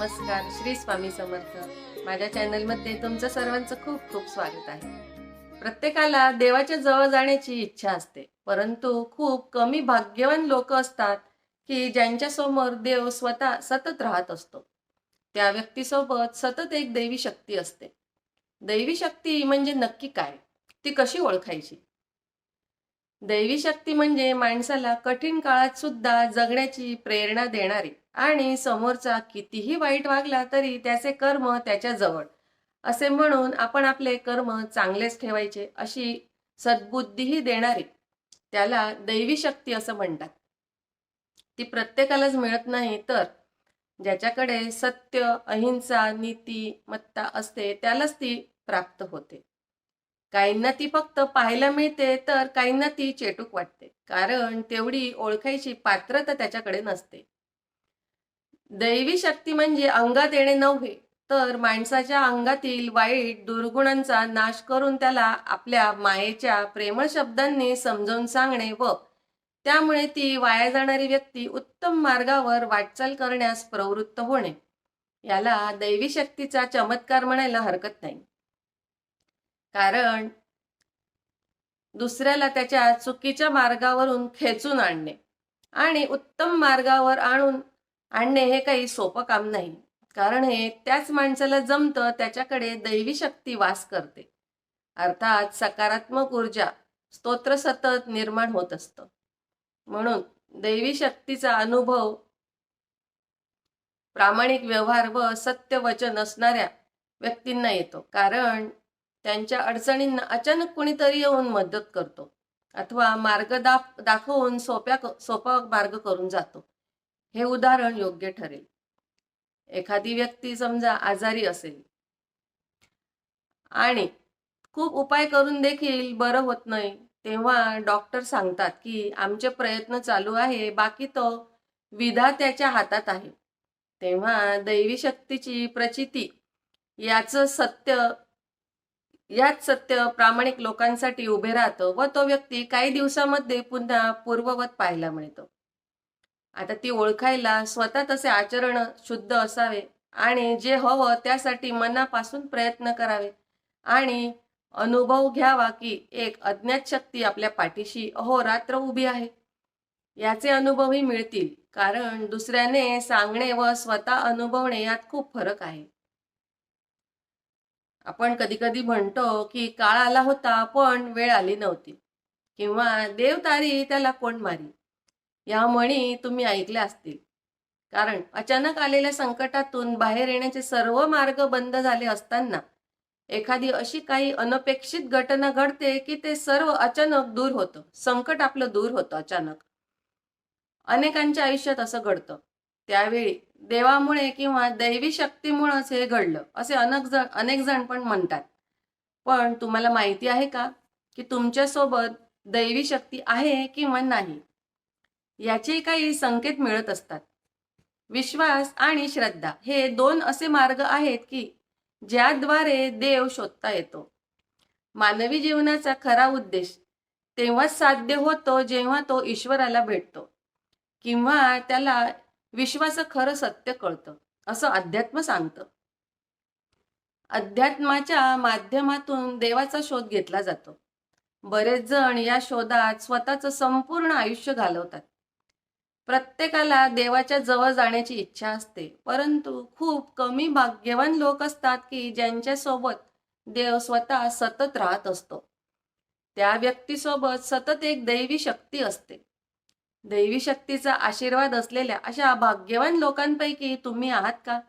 नमस्कार श्री स्वामी समर्थ. माझ्या चॅनलमध्ये तुमचं सर्वांचं खूप खूप स्वागत आहे. प्रत्येकाला देवाच्या जवळ जाण्याची इच्छा असते परंतु खूप कमी भाग्यवान लोक असतात की ज्यांच्या समोर देव स्वतः सतत राहत असतो. त्या व्यक्तीसोबत सतत एक दैवी शक्ती असते. दैवी शक्ती म्हणजे नक्की काय? ती कशी ओळखायची? दैवी शक्ती म्हणजे माणसाला कठीण काळात सुद्धा जगण्याची प्रेरणा देणारी आणि समोरचा कितीही वाईट वागला तरी त्याचे कर्म त्याच्याजवळ असे म्हणून आपण आपले कर्म चांगलेच ठेवायचे अशी सद्बुद्धीही देणारी त्याला दैवी शक्ती असं म्हणतात. ती प्रत्येकालाच मिळत नाही तर ज्याच्याकडे सत्य अहिंसा नीती मत्ता असते त्यालाच ती प्राप्त होते. काहींना ती फक्त पाहायला मिळते तर काहींना ती चेटूक वाटते. कारण तेवढी ओळखायची पात्रता त्याच्याकडे नसते. दैवी शक्ती म्हणजे अंगात येणे नव्हे तर माणसाच्या अंगातील वाईट दुर्गुणांचा नाश करून त्याला आपल्या मायेच्या प्रेमळ शब्दांनी समजावून सांगणे व त्यामुळे ती वाया जाणारी व्यक्ती उत्तम मार्गावर वाटचाल करण्यास प्रवृत्त होणे. याला दैवी शक्तीचा चमत्कार म्हणायला हरकत नाही. कारण दुसऱ्याला त्याच्या चुकीच्या मार्गावरून खेचून आणणे आणि उत्तम मार्गावर आणून आणणे हे काही सोपं काम नाही. कारण हे त्याच माणसाला जमतं त्याच्याकडे दैवी शक्ती वास करते. अर्थात सकारात्मक ऊर्जा स्तोत्र सतत निर्माण होत असतं. म्हणून दैवी शक्तीचा अनुभव प्रामाणिक व्यवहार व सत्य वचन असणाऱ्या व्यक्तींना येतो. कारण त्यांच्या अडचणींना अचानक कोणीतरी येऊन मदत करतो. अथवा मार्ग दाख दाखवून सोप्या सोपा मार्ग करून जातो. हे उदाहरण योग्य ठरेल. एखादी व्यक्ती समजा आजारी असेल. आणि खूप उपाय करून देखील बरं होत नाही तेव्हा डॉक्टर सांगतात की आमचे प्रयत्न चालू आहे बाकी तो विधात्याच्या हातात आहे. तेव्हा दैवी शक्तीची प्रचिती याचं सत्य याच सत्य प्रामाणिक लोकांसाठी उभे राहतं व तो व्यक्ती काही दिवसामध्ये पुन्हा पूर्ववत पाहायला मिळतो. आता ती ओळखायला स्वतः तसे आचरण शुद्ध असावे आणि जे हवं त्यासाठी मनापासून प्रयत्न करावे. आणि अनुभव घ्यावा की एक अज्ञात शक्ती आपल्या पाठीशी अहोरात्र उभी आहे. याचे अनुभवही मिळतील कारण दुसऱ्याने सांगणे व स्वतः अनुभवणे यात खूप फरक आहे. आपण कधी कधी म्हणतो की काळ आला होता पण वेळ आली नव्हती. किंवा देव तारी त्याला कोण मारी? या म्हणी तुम्ही ऐकल्या असतील. कारण अचानक आलेल्या संकटातून बाहेर येण्याचे सर्व मार्ग बंद झाले असताना एखादी अशी काही अनपेक्षित घटना घडते की ते सर्व अचानक दूर होतं. संकट आपलं दूर होतं अचानक. अनेकांच्या आयुष्यात असं घडतं. त्यावेळी देवामुळे किंवा दैवी शक्तीमुळेच हे घडलं असे अनेक जण अनेक जण पण म्हणतात. पण तुम्हाला माहिती आहे का की तुमच्यासोबत दैवी शक्ती आहे किंवा नाही? याचे काही संकेत मिळत असतात. विश्वास आणि श्रद्धा हे दोन असे मार्ग आहेत की ज्याद्वारे देव शोधता येतो. मानवी जीवनाचा खरा उद्देश तेव्हाच साध्य होतो जेव्हा तो ईश्वराला भेटतो किंवा त्याला विश्वास खरं सत्य कळतं असं अध्यात्म सांगतं. अध्यात्माच्या माध्यमातून देवाचा शोध घेतला जातो. बरेच जण या शोधात स्वतःचं संपूर्ण आयुष्य घालवतात. प्रत्येकाला देवाच्या जवळ जाण्याची इच्छा असते. परंतु खूप कमी भाग्यवान लोक असतात की ज्यांच्या सोबत देव स्वतः सतत राहत असतो. त्या व्यक्तीसोबत सतत एक दैवी शक्ती असते. दैवी शक्तीचा आशीर्वाद असलेल्या अशा भाग्यवान लोकांपैकी तुम्ही आहात का?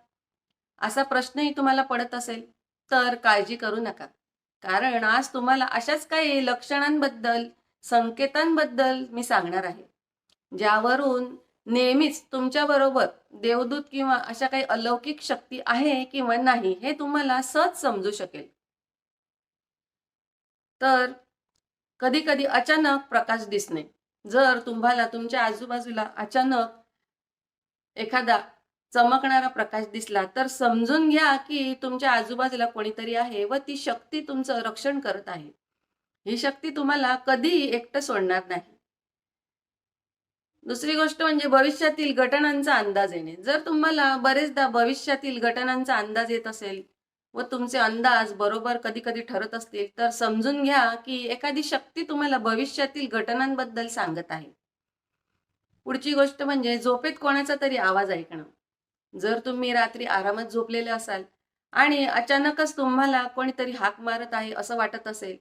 असा प्रश्नही तुम्हाला पडत असेल तर काळजी करू नका. कारण आज तुम्हाला अशाच काही लक्षणांबद्दल संकेतांबद्दल मी सांगणार आहे. ज्यावरून नेहमीच तुमच्याबरोबर देवदूत किंवा अशा काही अलौकिक शक्ती आहे किंवा नाही हे तुम्हाला सहज समजू शकेल. तर कधी कधी अचानक प्रकाश दिसणे. जर तुम्हाला तुमच्या आजूबाजूला अचानक एखादा चमकणारा प्रकाश दिसला तर समजून घ्या की तुमच्या आजूबाजूला कोणीतरी आहे व ती शक्ती तुमचं रक्षण करत आहे. ही शक्ती तुम्हाला कधीही एकटं सोडणार नाही. दुसरी गोष्ट म्हणजे भविष्यातील घटनांचा अंदाज येणे. जर तुम्हाला बरेचदा भविष्यातील घटनांचा अंदाज येत असेल व तुमचे अंदाज बरोबर कधी कधी ठरत असतील तर समजून घ्या की एखादी शक्ती तुम्हाला भविष्यातील घटनांबद्दल सांगत आहे. पुढची गोष्ट म्हणजे झोपेत कोणाचा तरी आवाज ऐकणं. जर तुम्ही रात्री आरामात झोपलेले असाल आणि अचानकच तुम्हाला कोणीतरी हाक मारत आहे असं वाटत असेल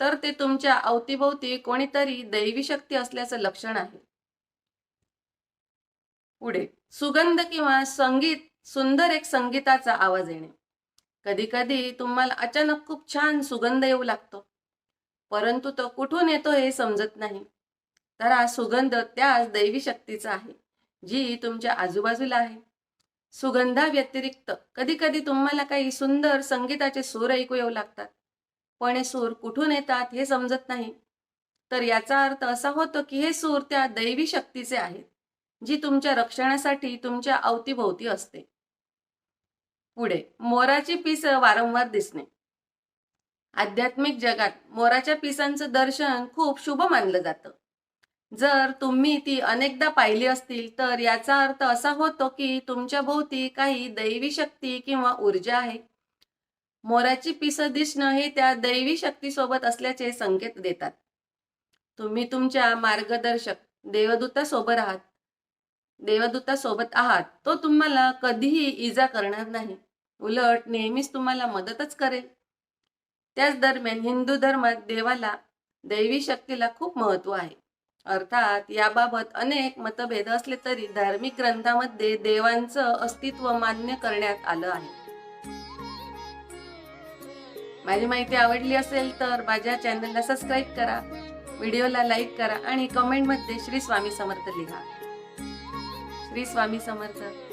तर ते तुमच्या अवतीभोवती कोणीतरी दैवी शक्ती असल्याचं लक्षण आहे. पुढे. सुगंध किंवा संगीत सुंदर एक संगीताचा आवाज येणे. कधी कधी तुम्हाला अचानक खूप छान सुगंध येऊ लागतो. परंतु तो कुठून येतो हे समजत नाही. तर हा सुगंध त्याच दैवी शक्तीचा आहे जी तुमच्या आजूबाजूला आहे. सुगंधा व्यतिरिक्त कधी कधी तुम्हाला काही सुंदर संगीताचे सूर ऐकू येऊ लागतात. पण हे सूर कुठून येतात हे समजत नाही. तर याचा अर्थ असा होतो की हे सूर त्या दैवी शक्तीचे आहेत. जी तुमच्या रक्षणासाठी तुमच्या अवतीभोवती असते. पुढे मोराची पिस वारंवार दिसणे. आध्यात्मिक जगात मोराच्या पिसांचं दर्शन खूप शुभ मानलं जातं. जर तुम्ही ती अनेकदा पाहिली असतील तर याचा अर्थ असा होतो की तुमच्या भोवती काही दैवी शक्ती किंवा ऊर्जा आहे. मोराची पिसं दिसणं हे त्या दैवी शक्तीसोबत असल्याचे संकेत देतात. तुम्ही तुमच्या मार्गदर्शक देवदूतासोबत आहात देवदूतासोबत आहात तो तुम्हाला कधीही इजा करणार नाही. उलट नेहमीच तुम्हाला मदतच करेल. त्याच दरम्यान हिंदू धर्मात देवाला दैवी शक्तीला खूप महत्त्व आहे. अर्थात याबाबत अनेक मतभेद असले तरी धार्मिक ग्रंथामध्ये देवांचं अस्तित्व मान्य करण्यात आलं आहे. माझी माहिती आवडली असेल तर माझ्या चॅनलला सबस्क्राईब करा व्हिडिओला लाईक करा आणि कमेंटमध्ये श्री स्वामी समर्थ लिहा. श्री स्वामी समर्थ.